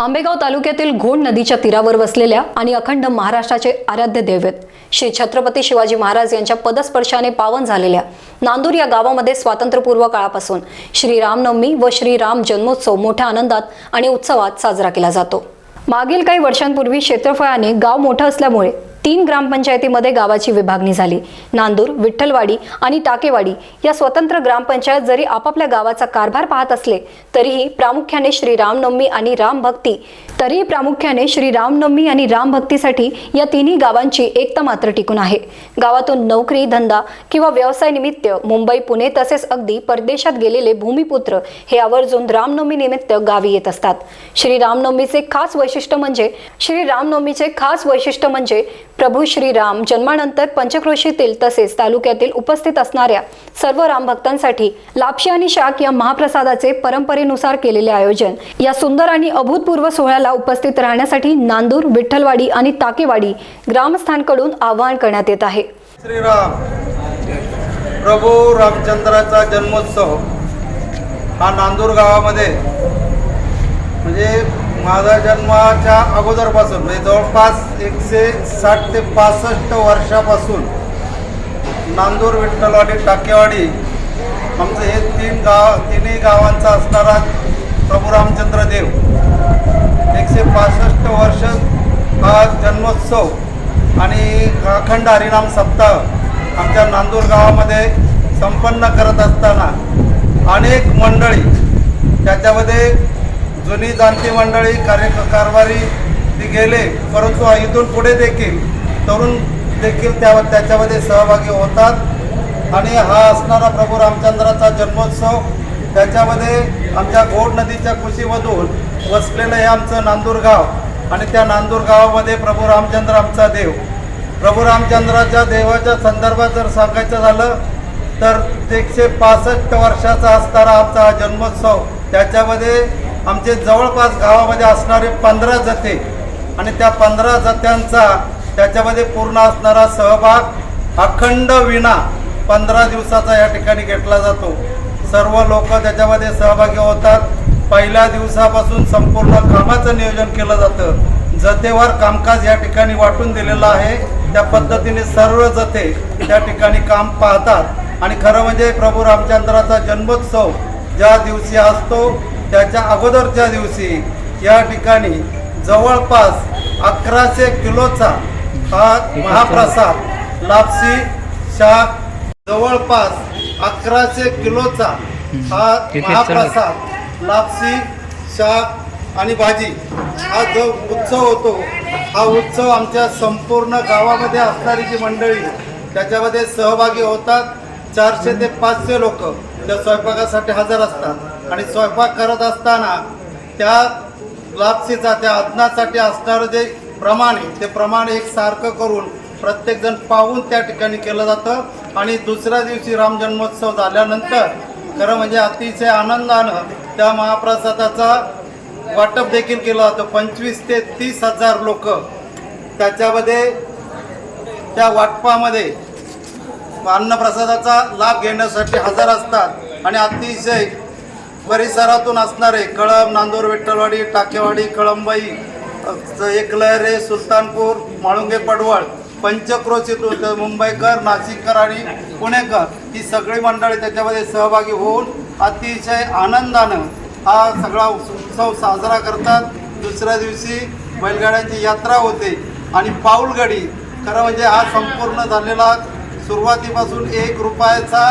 आंबेगाव तालुक्यातील घोड नदीच्या तीरावर वसलेल्या आणि अखंड महाराष्ट्राचे आराध्य दैवत श्री छत्रपती शिवाजी महाराज यांच्या पदस्पर्शाने पावन झालेल्या नांदूर या गावामध्ये स्वातंत्र्यपूर्व काळापासून श्री रामनवमी व श्री राम जन्मोत्सव मोठ्या आनंदात आणि उत्सवात साजरा केला जातो. मागील काही वर्षांपूर्वी क्षेत्रफळाने गाव मोठं असल्यामुळे तीन ग्रामपंचायतीमध्ये गावाची विभागणी झाली. नांदूर विठ्ठलवाडी आणि टाकेवाडी या स्वतंत्र ग्रामपंचायत जरी आपापल्या गावाचा कारभार पाहत असले तरीही प्रामुख्याने श्री रामनवमी आणि रामभक्ती तरीही प्रामुख्याने श्री रामनवमी आणि रामभक्तीसाठी या तिन्ही गावांची एकता मात्र टिकून आहे. गावातून नोकरी धंदा किंवा व्यवसाय निमित्त मुंबई पुणे तसेच अगदी परदेशात गेलेले भूमिपुत्र हे आवर्जून रामनवमी निमित्त गावी येत असतात. श्री रामनवमीचे खास वैशिष्ट्य म्हणजे श्री रामनवमीचे खास वैशिष्ट्य म्हणजे प्रभू श्रीराम जन्मानंतर पंचक्रोशीतील तसेच तालुक्यातील उपस्थित असणाऱ्या सर्व रामभक्तांसाठी लापशी आणि शाक या महाप्रसादाचे परंपरेनुसार केलेले आयोजन या सुंदर आणि अभूतपूर्व सोहळ्याला उपस्थित राहण्यासाठी नांदूर विठ्ठलवाडी आणि ताकेवाडी ग्रामस्थांकडून आवाहन करण्यात येत आहे. श्रीराम प्रभू रामचंद्राचा जन्मोत्सव हा नांदूर गावामध्ये म्हणजे माझा जन्माच्या अगोदरपासून म्हणजे जवळपास एकशे साठ ते पासष्ट वर्षापासून नांदूर विठ्ठलवाडी टाकेवाडी आमचं हे तीन गाव तिन्ही गावांचा असणारा प्रभू रामचंद्र देव. एकशे पासष्ट वर्ष हा जन्मोत्सव आणि अखंड हरिनाम सप्ताह आमच्या नांदूर गावामध्ये संपन्न करत असताना अनेक मंडळी त्याच्यामध्ये जुनी जाणती मंडळी कार्य कारभारी ती गेले परंतु इथून पुढे देखील तरुण देखील त्या त्याच्यामध्ये सहभागी होतात. आणि हा असणारा प्रभू रामचंद्राचा जन्मोत्सव त्याच्यामध्ये आमच्या घोड नदीच्या कुशीमधून वसलेलं हे आमचं नांदूर गाव. आणि त्या नांदूर गावामध्ये प्रभू रामचंद्र आमचा देव. प्रभू रामचंद्राच्या देवाच्या संदर्भात जर सांगायचं झालं तर एकशे पासष्ट वर्षाचा असणारा आमचा हा जन्मोत्सव त्याच्यामध्ये आमचे जवळपास गावामध्ये असणारे पंधरा जथे आणि त्या पंधरा जत्यांचा त्याच्यामध्ये पूर्ण असणारा सहभाग अखंड विना पंधरा दिवसाचा या ठिकाणी घेतला जातो. सर्व लोक त्याच्यामध्ये सहभागी होतात. पहिल्या दिवसापासून संपूर्ण कामाचं नियोजन केलं जातं. जथेवर कामकाज या ठिकाणी वाटून दिलेलं आहे. त्या पद्धतीने सर्व जथे त्या ठिकाणी काम पाहतात. आणि खरं म्हणजे प्रभू रामचंद्राचा जन्मोत्सव ज्या दिवशी असतो त्याच्या अगोदरच्या दिवशी या ठिकाणी जवळपास अकराशे किलोचा हा महाप्रसाद लापसी शाक जवळपास अकराशे किलोचा हा महाप्रसाद लापसी शाक आणि भाजी हा जो उत्सव होतो हा उत्सव आमच्या संपूर्ण गावामध्ये असणारी जी मंडळी त्याच्यामध्ये सहभागी होतात चारशे ते पाचशे लोक. त्या स्वयंपाकासाठी हजर असतात. आणि स्वयंपाक करत असताना त्या लापसीचा त्या अन्नासाठी असणारं जे प्रमाण आहे ते प्रमाण एक सारखं करून प्रत्येकजण पाहून त्या ठिकाणी केलं जातं. आणि दुसऱ्या दिवशी रामजन्मोत्सव झाल्यानंतर खरं म्हणजे अतिशय आनंदानं त्या महाप्रसादाचा वाटप देखील केलं जातं. पंचवीस ते तीस हजार लोक त्याच्यामध्ये त्या वाटपामध्ये अन्नप्रसादाचा लाभ घेण्यासाठी हजर असतात आणि अतिशय परिसरातून असणारे कळंब नांदूर विठ्ठलवाडी टाकेवाडी कळंबाई एकलहरे सुलतानपूर माळुंगे पडवळ पंचक्रोशीतून तर मुंबईकर नाशिककर आणि पुणेकर ही सगळी मंडळी त्याच्यामध्ये सहभागी होऊन अतिशय आनंदानं हा सगळा उत्सव साजरा करतात. दुसऱ्या दिवशी बैलगाड्यांची यात्रा होते आणि पाऊलगडी खरं म्हणजे हा संपूर्ण झालेला सुरुवातीपासून एक रुपयाचा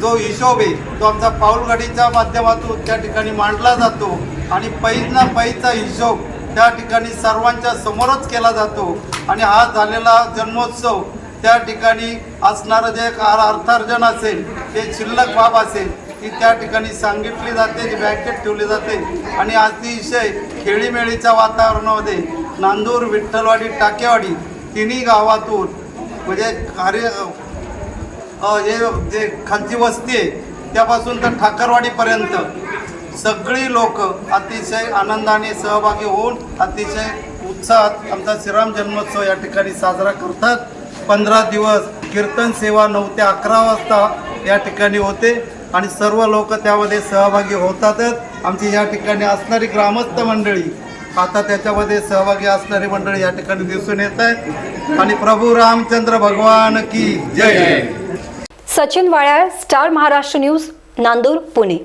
जो हिशोब आहे तो आमचा पाऊलगाडीच्या माध्यमातून त्या ठिकाणी मांडला जातो आणि पैजना पैचा हिशोब त्या ठिकाणी सर्वांच्या समोरच केला जातो. आणि हा झालेला जन्मोत्सव त्या ठिकाणी असणारं जे अर्थार्जन असेल ते शिल्लक बाब असेल ती त्या ठिकाणी सांगितली जाते ती बँकेत ठेवली जाते. आणि अतिशय खेळीमेळीच्या वातावरणामध्ये नांदूर विठ्ठलवाडी टाकेवाडी तिन्ही गावातून म्हणजे कार्य हे जे खालची वस्ती आहे त्यापासून तर ठाकरवाडीपर्यंत. सगळी लोक अतिशय आनंदाने सहभागी होऊन अतिशय उत्साहात आमचा श्रीराम जन्मोत्सव या ठिकाणी साजरा करतात. पंधरा दिवस कीर्तन सेवा नऊ ते अकरा वाजता या ठिकाणी होते आणि सर्व लोक त्यामध्ये सहभागी होतातच. आमची या ठिकाणी असणारी ग्रामस्थ मंडळी आता त्याच्यामध्ये सहभागी असणारी मंडळी या ठिकाणी दिसून येत आहेत. आणि प्रभू रामचंद्र भगवान की जय. सचिन वाळ्याळ स्टार महाराष्ट्र न्यूज नांदूर पुणे.